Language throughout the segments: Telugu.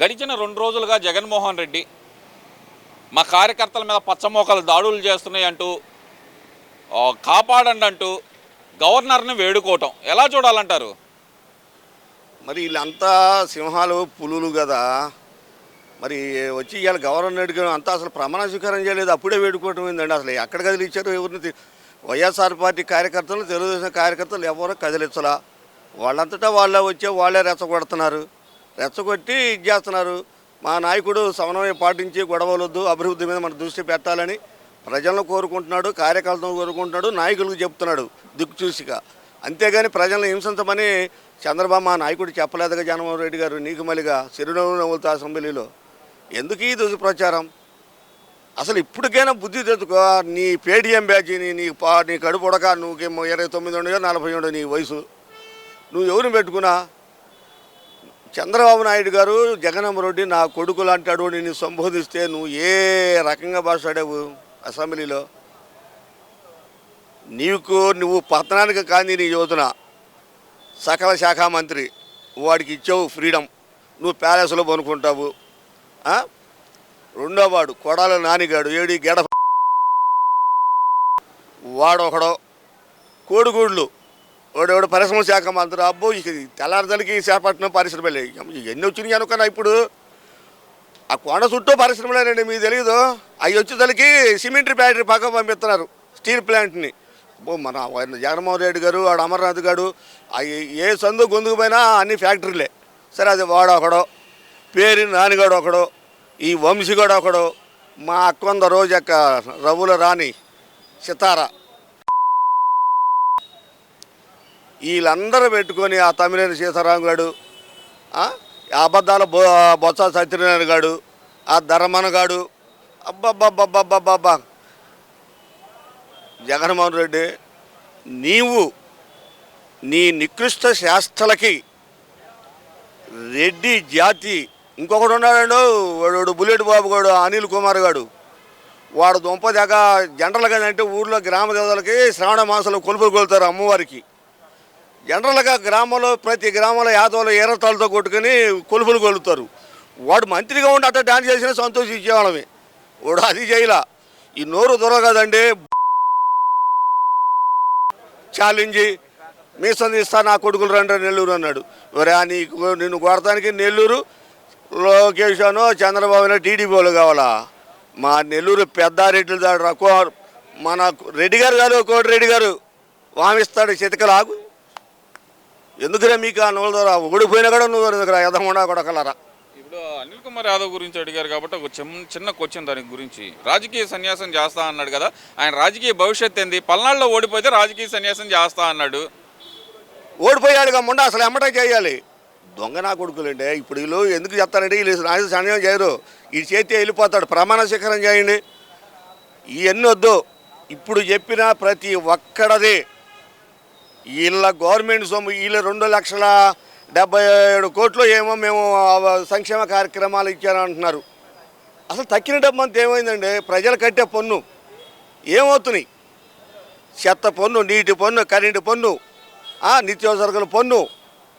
గడిచిన రెండు రోజులుగా జగన్మోహన్ రెడ్డి మా కార్యకర్తల మీద పచ్చమోకలు దాడులు చేస్తున్నాయి అంటూ కాపాడండి అంటూ గవర్నర్ని వేడుకోవటం. ఎలా చూడాలంటారు? మరి వీళ్ళంతా సింహాలు పులులు కదా. మరి వచ్చి ఇవాళ గవర్నర్ అంతా అసలు ప్రమాణ స్వీకారం చేయలేదు. అప్పుడే వేడుకోవటం ఏందండి? అసలు ఎక్కడ కదిలిచ్చారు? ఎవరిని వైఎస్ఆర్ పార్టీ కార్యకర్తలు తెలుగుదేశం కార్యకర్తలు ఎవరో కదిలించలా? వాళ్ళంతటా వాళ్ళే వచ్చే వాళ్ళే రెచ్చగొడుతున్నారు. రెచ్చగొట్టి ఇది చేస్తున్నారు. మా నాయకుడు సమన్వయం పాటించి గొడవలొద్దు అభివృద్ధి మీద మన దృష్టి పెట్టాలని ప్రజలను కోరుకుంటున్నాడు కార్యకర్తలను కోరుకుంటున్నాడు నాయకులకు చెప్తున్నాడు దిక్చూసిగా. అంతేగాని ప్రజలను హింసించమని చంద్రబాబు మా నాయకుడు చెప్పలేదుగా జగన్మోహన్ రెడ్డి గారు నీకు మళ్ళీగా చిరునవ్వు నవ్వులతో అసెంబ్లీలో. ఎందుకు ఈ దుష్ప్రచారం అసలు ఇప్పటికైనా బుద్ధి తెచ్చుకో నీ పేటిఎం బ్యాచ్ని నీ పా నీ కడుపు ఉడక నువ్వు ఇరవై తొమ్మిది ఉండగా నలభై ఉండవు నీ వయసు. నువ్వు ఎవరిని పెట్టుకున్నా? చంద్రబాబు నాయుడు గారు జగన్మోహన్ రెడ్డి నా కొడుకు లాంటాడు నిన్ను సంబోధిస్తే నువ్వు ఏ రకంగా మాట్లాడావు అసెంబ్లీలో? నీకు నువ్వు పతనానికి కాంది నీ యోజన సకల శాఖ మంత్రి వాడికి ఇచ్చావు ఫ్రీడమ్ నువ్వు ప్యాలెస్లో కొనుక్కుంటావు రెండో వాడు కొడాల నానిగాడు ఏడి గెడ వాడొకడో కోడిగూళ్ళు వాడు పరిశ్రమ శాఖ మంత్రి అబ్బో ఇక తెల్లారిదలికి చేపట్టిన పరిశ్రమలే. ఎన్ని వచ్చినాయి అనుకున్నా ఇప్పుడు? ఆ కొండ చుట్టూ పరిశ్రమలేనండి మీకు తెలియదు అవి వచ్చేసరికి సిమెంట్ ఫ్యాక్టరీ పక్క పంపిస్తున్నారు స్టీల్ ప్లాంట్ని. అబ్బో మన జగన్మోహన్ రెడ్డి గారు వాడు అమర్నాథ్ గారు అవి ఏ సందు గొంతుకు పోయినా అన్ని ఫ్యాక్టరీలే. సరే అది వాడు ఒకడో పేరు నానిగాడు ఒకడో ఈ వంశీగాడు ఒకడో మా రోజు యొక్క రవుల రాణి సితారా. వీళ్ళందరూ పెట్టుకొని ఆ తమిళని సీతారాం గాడు ఆ అబద్ధాల బొ బొత్స సత్యనారాయణ గాడు ఆ ధర్మన గాడు అబ్బబ్బబ్బబ్బబ్బబ్బా జగన్మోహన్ రెడ్డి నీవు నీ నికృష్ట శాస్త్రలకి రెడ్డి జాతి. ఇంకొకడు ఉన్నాడు వాడు బుల్లెట్ బాబు గాడు అనిల్ కుమార్ గాడు. వాడు దుంప దగ్గర జనరల్గా అంటే ఊర్లో గ్రామ దేవతలకి శ్రావణ మాసంలో కొలుపులు కొలుతారు అమ్మవారికి. జనరల్గా గ్రామంలో ప్రతి గ్రామంలో యాదవులు ఎర్రతాలతో కొట్టుకొని కొలుపులు కొలుతారు. వాడు మంత్రిగా ఉండి అట్లా డాన్స్ చేసినా సంతోషించేవాళ్ళమే వాడు అది చేయలా. ఈ నోరు దొరకదండి. ఛాలెంజ్ మీసం తీస్తా నా కొడుకులు రండి నెల్లూరు అన్నాడు. ఒరే నీకు నిన్ను కొడతానికి నెల్లూరు లోకేషను చంద్రబాబులో టీడీపీ వాళ్ళు కావాలా? మా నెల్లూరు పెద్దారెడ్డి దాడు రా. కో- మన రెడ్డి గారు కాదు కోటి రెడ్డి గారు. వామిస్తాడు చితకలాగు. ఎందుకురా మీకు ఆ నోళ్ళ ద్వారా? ఓడిపోయినా కూడా నువ్వు ఎందుకురా? ఎదకుండా కొడకలరా? ఇప్పుడు అనిల్ కుమార్ యాదవ్ గురించి అడిగారు కాబట్టి ఒక చిన్న చిన్న క్వశ్చన్ దాని గురించి. రాజకీయ సన్యాసం చేస్తా అన్నాడు కదా ఆయన రాజకీయ భవిష్యత్ ఏంది? పల్నాడులో ఓడిపోతే రాజకీయ సన్యాసం చేస్తా అన్నాడు. ఓడిపోయాడుగా ముండ అసలు ఎమ్మటే చేయాలి. దొంగ నా కొడుకులండి ఇప్పుడు వీళ్ళు ఎందుకు చెప్తారంటే వీళ్ళు నాకు సమయం చేయరు. ఈ చేతి వెళ్ళిపోతాడు. ప్రమాణ శిఖరం చేయండి. ఇవన్నీ వద్దు. ఇప్పుడు చెప్పిన ప్రతి ఒక్కడదే. వీళ్ళ గవర్నమెంట్ సొమ్ము వీళ్ళ రెండు లక్షల డెబ్బై ఏడు కోట్లు ఏమో మేము సంక్షేమ కార్యక్రమాలు ఇచ్చారంటున్నారు. అసలు తక్కిన డబ్బు అంతా ఏమైందండి ప్రజలు కట్టే పన్ను ఏమవుతున్నాయి? చెత్త పన్ను నీటి పన్ను కరెంటు పన్ను నిత్యావసరకుల పన్ను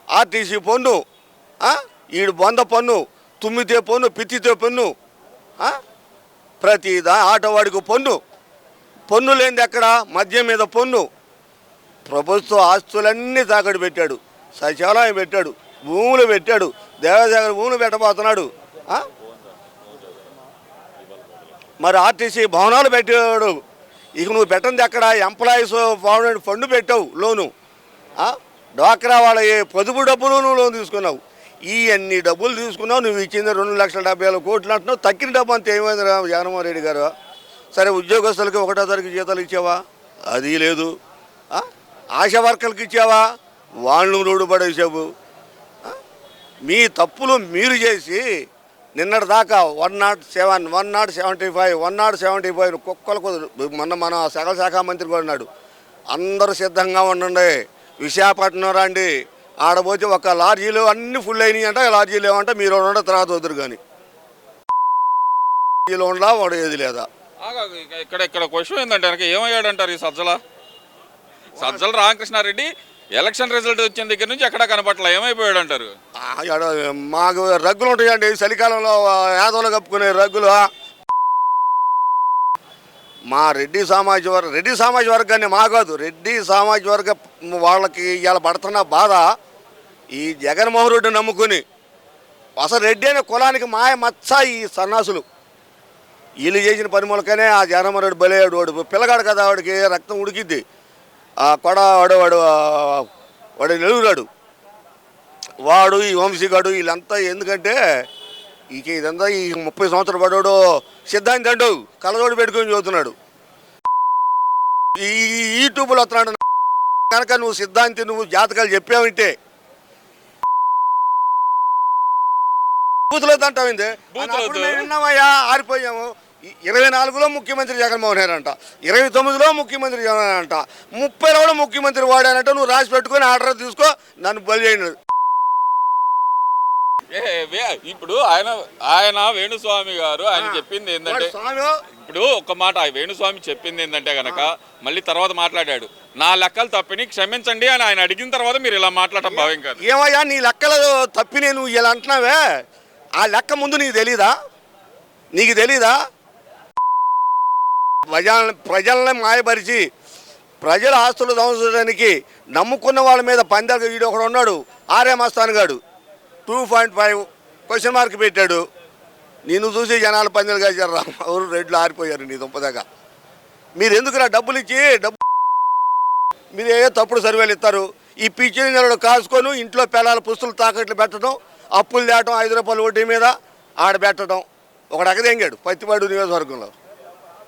ఆర్టీసీ పన్ను ఈడు బొంద పన్ను తుమ్మితే పన్ను పిత్తితే పన్ను ప్రతి దా ఆటోవాడికి పన్ను. పన్ను లేనిది ఎక్కడ? మద్యం మీద పన్ను. ప్రభుత్వ ఆస్తులన్నీ తాకట్టు పెట్టాడు. సచివాలయం పెట్టాడు. భూములు పెట్టాడు. దేవదేవర భూములు పెట్టబోతున్నాడు. మరి ఆర్టీసీ భవనాలు పెట్టాడు ఇక నువ్వు పెట్టింది ఎక్కడ? ఎంప్లాయీస్ ఫౌండెడ్ ఫండ్ పెట్టావు లోను. డ్వాక్రా వాళ్ళ పొదుపు డబ్బులు నువ్వు లోన్ తీసుకున్నావు. ఈ అన్ని డబ్బులు తీసుకున్నావు. నువ్వు ఇచ్చింది రెండు లక్షల డెబ్బై వేల కోట్లు అంటున్నావు. తక్కిన డబ్బు అంత ఏమైంది రా జగన్మోహన్ రెడ్డి గారు? సరే ఉద్యోగస్తులకి ఒకటో తారీఖు జీతాలు ఇచ్చావా? అది లేదు. ఆశా వర్కర్లకు ఇచ్చావా? వాళ్ళు రోడ్డు పడేసావు. మీ తప్పులు మీరు చేసి నిన్నటి దాకా one nought seven one nought seventy five one nought seventy five కుక్కలకు మొన్న మన సకల శాఖ మంత్రి కూడా ఉన్నాడు అందరూ సిద్ధంగా ఉండండి. విశాఖపట్నం రండి. ఆడపోతే ఒక లార్జీలు అన్ని ఫుల్ అయినాయి అంటే లార్జీలు ఏమంటే మీరు ఉండ తర్వాత వద్దురు కానీ ఉండలా వాడు ఏది లేదా? ఇక్కడ ఇక్కడ క్వశ్చన్ ఏంటంటే ఏమయ్యాడంటారు ఈ సజ్జలా? సజ్జల రామకృష్ణారెడ్డి ఎలక్షన్ రిజల్ట్ వచ్చిన దగ్గర నుంచి ఎక్కడా కనపట్ల ఏమైపోయాడు అంటారు? ఆ, మాకు రగ్గులు ఉంటాయండి. చలికాలంలో యాదవులు కప్పుకునే రగ్గులు. మా రెడ్డి సామాజిక వర్గ రెడ్డి సామాజిక వర్గాన్ని మా కాదు. రెడ్డి సామాజిక వర్గ వాళ్ళకి ఇవాళ పడుతున్న బాధ ఈ జగన్మోహన్ రెడ్డి నమ్ముకుని. అసలు రెడ్డి అనే కులానికి మాయ మచ్చ ఈ సన్నాసులు. వీళ్ళు చేసిన పని మూలకనే ఆ జగన్మోహన్ రెడ్డి బలేడు వాడు పిల్లగాడు కదా వాడికి రక్తం ఉడికిద్ది. ఆ కొడ వాడు వాడు వాడు నెలుగురాడు వాడు ఈ వంశీగాడు వీళ్ళంతా ఎందుకంటే ఇక ఇదంతా ఈ ముప్పై సంవత్సరాలు పడోడు సిద్ధాంతి అండు కలజోడు పెట్టుకొని చదువుతున్నాడు. ఈ యూట్యూబ్లో వస్తున్నాడు కనుక నువ్వు సిద్ధాంతి నువ్వు జాతకాలు చెప్పావంటే. బూతులొద్దు. విన్నామయ్యా ఆరిపోయాము. ఇరవై నాలుగులో ముఖ్యమంత్రి జగన్మోహన్ రెడ్డి అంట. ఇరవై తొమ్మిదిలో ముఖ్యమంత్రి జగన్ అంట. ముప్పైలో కూడా ముఖ్యమంత్రి వాడానంట నువ్వు రాసి పెట్టుకొని ఆర్డర్ తీసుకో నన్ను బలి చేయను. ఇప్పుడు ఆయన ఆయన వేణుస్వామి గారు ఆయన చెప్పింది ఏంటంటే ఇప్పుడు ఒక మాట వేణుస్వామి చెప్పింది ఏంటంటే గనక మళ్ళీ తర్వాత మాట్లాడాడు. నా లెక్కలు తప్పిని క్షమించండి అని ఆయన అడిగిన తర్వాత మీరు ఇలా మాట్లాడటం భావ్యం కాదు. ఏమయ్యా నీ లెక్కలు తప్పినే నువ్వు ఇలా అంటున్నావే? ఆ లెక్క ముందు నీకు తెలీదా? నీకు తెలీదా? ప్రజల్ని ప్రజల్ని మాయపరిచి ప్రజల ఆస్తులు సంవత్సరానికి నమ్ముకున్న వాళ్ళ మీద పందాలు వీడు ఒకడు ఉన్నాడు ఆర్య మస్తాన్ గాడు. Two point five question mark పెట్టాడు. నేను చూసి జనాలు పందాలు రా ఎవరు రెడ్లు ఆరిపోయారు నీ దుంపదాకా. మీరు ఎందుకురా డబ్బులు ఇచ్చి డబ్బు మీరు ఏ తప్పుడు సర్వేలు ఇస్తారు? ఈ పిచ్చి నెలలు కాసుకొని ఇంట్లో పిల్లల పుస్తులు తాకట్లు పెట్టడం అప్పులు తేవటం ఐదు రూపాయల వడ్డీ మీద ఆడ పెట్టడం. ఒకడు పత్తిపాడు నియోజకవర్గంలో.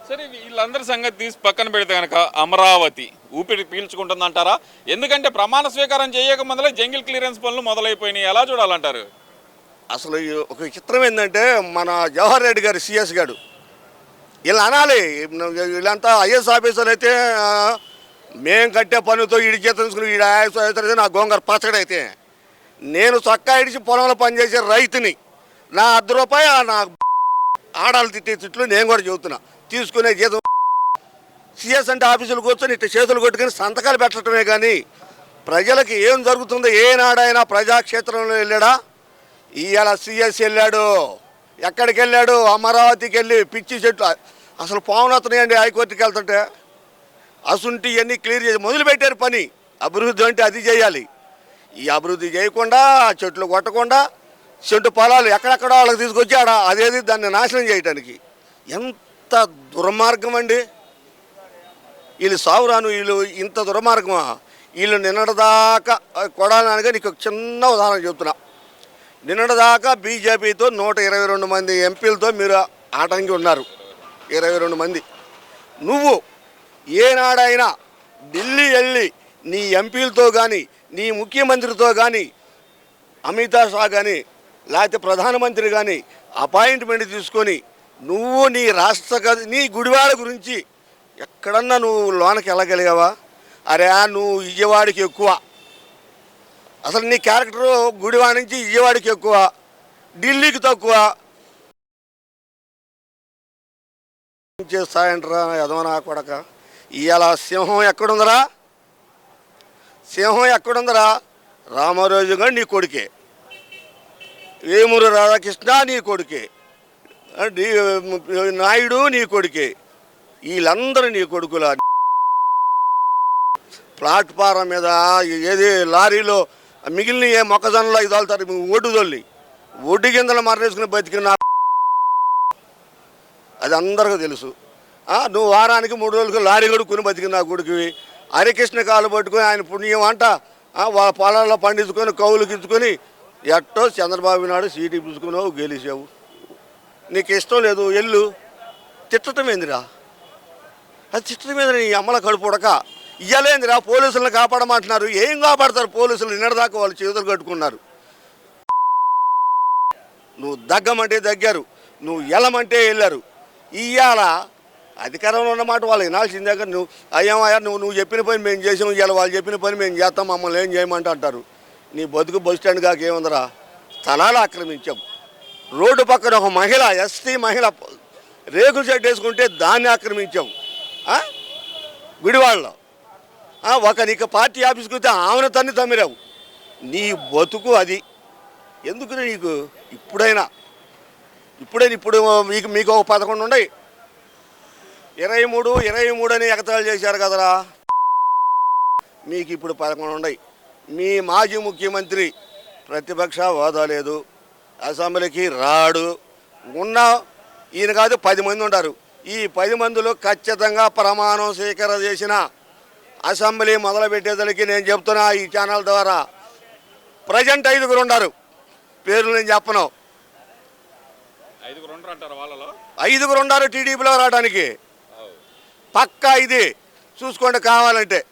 సరే వీళ్ళందరి సంగతి తీసి పక్కన పెడితే కనుక అమరావతి ఊపిరి పీల్చుకుంటుందంటారా? ఎందుకంటే ప్రమాణ స్వీకారం చేయక మొదలై జంగిల్ క్లియరెన్స్ పనులు మొదలైపోయినాయి. ఎలా చూడాలంటారు? అసలు ఈ ఒక చిత్రం ఏంటంటే మన జవహర్ రెడ్డి గారు సిఎస్ గారు వీళ్ళు అనాలి. వీళ్ళంతా ఐఎస్ ఆఫీసర్లు అయితే మేము మేం కట్టే పనులతో ఈ చేత తీసుకుని ఐఎస్ ఆఫీసర్ నా గోంగర పచ్చడైతే నేను చక్కా ఇడిచి పొలంలో పనిచేసే రైతుని నా అర్ధ రూపాయి నా ఆడాలు తిట్టే తిట్లు నేను కూడా చెబుతున్నా. తీసుకునే జీతం. సిఎస్ అంటే ఆఫీసులు కూర్చొని ఇట్లా చేతులు కొట్టుకొని సంతకాలు పెట్టడమే కానీ ప్రజలకి ఏం జరుగుతుందో ఏనాడైనా ప్రజాక్షేత్రంలో వెళ్ళాడా? ఇవాళ సిఎస్ వెళ్ళాడు ఎక్కడికి వెళ్ళాడు? అమరావతికి వెళ్ళి పిచ్చి చెట్లు. అసలు పావులు హైకోర్టుకి వెళ్తుంటే అసుంటి ఇవన్నీ క్లియర్ చేసి మొదలుపెట్టారు పని. అభివృద్ధి అంటే అది చేయాలి. ఈ అభివృద్ధి చేయకుండా చెట్లు కొట్టకుండా చెట్టు పొలాలు ఎక్కడెక్కడ వాళ్ళకి తీసుకొచ్చి ఆడ అదేది దాన్ని నాశనం చేయడానికి ఎంత దుర్మార్గం అండి? వీళ్ళు సావురాను వీళ్ళు ఇంత దుర్మార్గమా? వీళ్ళు నిన్నటిదాకా కొడాలనగా నీకు ఒక చిన్న ఉదాహరణ చెప్తున్నా. నిన్నటిదాకా బీజేపీతో నూట ఇరవై రెండు మంది ఎంపీలతో మీరు ఆటంకి ఉన్నారు. ఇరవై రెండు మంది. నువ్వు ఏనాడైనా ఢిల్లీ వెళ్ళి నీ ఎంపీలతో కానీ నీ ముఖ్యమంత్రితో కానీ అమితా షా కానీ లేకపోతే ప్రధానమంత్రి కానీ అపాయింట్మెంట్ తీసుకొని నువ్వు నీ రాష్ట్ర నీ గుడివాడ గురించి ఎక్కడన్నా నువ్వు లోనకి వెళ్ళగలిగావా? అరే నువ్వు ఇయ్యవాడికి ఎక్కువ. అసలు నీ క్యారెక్టర్ గుడివాడ నుంచి విజయవాడకి ఎక్కువ. ఢిల్లీకి తక్కువ. చేస్తాయంటరా యదవనా కొడక? ఇవాళ సింహం ఎక్కడుందరా? సింహం ఎక్కడుందరా? రామరాజు గారు నీ కొడుకే. వేమూరు రాధాకృష్ణ నీ కొడుకే. నాయుడు నీ కొడుకే. వీళ్ళందరూ నీ కొడుకులా. ప్లాట్ఫారం మీద ఏది లారీలో మిగిలిన ఏ మొక్కజొన్నలో ఇది తోలుతారు ఒడ్డు తోలి. ఒడ్డు గింజలు మరణేసుకుని బతికిన అది అందరికీ తెలుసు. నువ్వు వారానికి మూడు రోజులకు లారీ కొడుకుని బతికిన నా కొడుకువి. హరికృష్ణ కాలు పట్టుకుని ఆయన పుణ్యం అంట. వాళ్ళ పొలాల్లో పండించుకొని కౌలు ఇచ్చుకొని ఎట్టో చంద్రబాబు నాయుడు సీటు ఇప్పించుకున్నావు గెలిచావు. నీకు ఇష్టం లేదు ఎల్లు. తిట్టడం ఏందిరా అది తిట్టడం మీద నీ అమ్మల కడుపుడక ఇయ్యలేందిరా పోలీసులను కాపాడమంటున్నారు. ఏం కాపాడతారు పోలీసులు? నిన్నదాకా వాళ్ళు చేతులు కట్టుకున్నారు. నువ్వు దగ్గమంటే దగ్గారు నువ్వు ఎలమంటే వెళ్ళారు ఇయ్యాల అధికారంలో ఉన్నమాట వాళ్ళు వినాల్సిందే కానీ నువ్వు అయ్యామయ్యా నువ్వు నువ్వు చెప్పిన పని మేము చేసాం ఇవాళ వాళ్ళు చెప్పిన పని మేము చేస్తాం మమ్మల్ని ఏం చేయమంటారు అంటారు. నీ బతుకు బస్ స్టాండ్ కాక ఏముందరా? స్థలాలు ఆక్రమించాం. రోడ్డు పక్కన ఒక మహిళ ఎస్టీ మహిళ రేకుల షెడ్ వేసుకుంటే దాన్ని ఆక్రమించాం. ఆ? ఒక నీకు పార్టీ ఆఫీస్కి వస్తే ఆమెను తన్ని తమ్మిరావు నీ బతుకు అది. ఎందుకు నీకు? ఇప్పుడైనా. ఇప్పుడైనా ఇప్పుడు మీకు మీకు ఒక పదకొండు ఉన్నాయి. ఇరవై మూడు ఇరవై మూడు అని ఎగతాళి చేశారు కదరా. మీకు ఇప్పుడు పదకొండు ఉన్నాయి. మీ మాజీ ముఖ్యమంత్రి ప్రతిపక్ష హోదా లేదు. అసెంబ్లీకి రాడు. ఉన్న ఈయన కాదు పది మంది ఉంటారు. ఈ పది మందిలో ఖచ్చితంగా ప్రమాణం స్వీకారం చేసిన అసెంబ్లీ మొదలుపెట్టేదానికి నేను చెప్తున్నా ఈ ఛానల్ ద్వారా. ప్రజెంట్ ఐదుగురు ఉన్నారు. పేర్లు నేను చెప్పను. ఐదుగురు ఉన్నారు టీడీపీలో రావడానికి. పక్కా ఇది. చూసుకోండి కావాలంటే.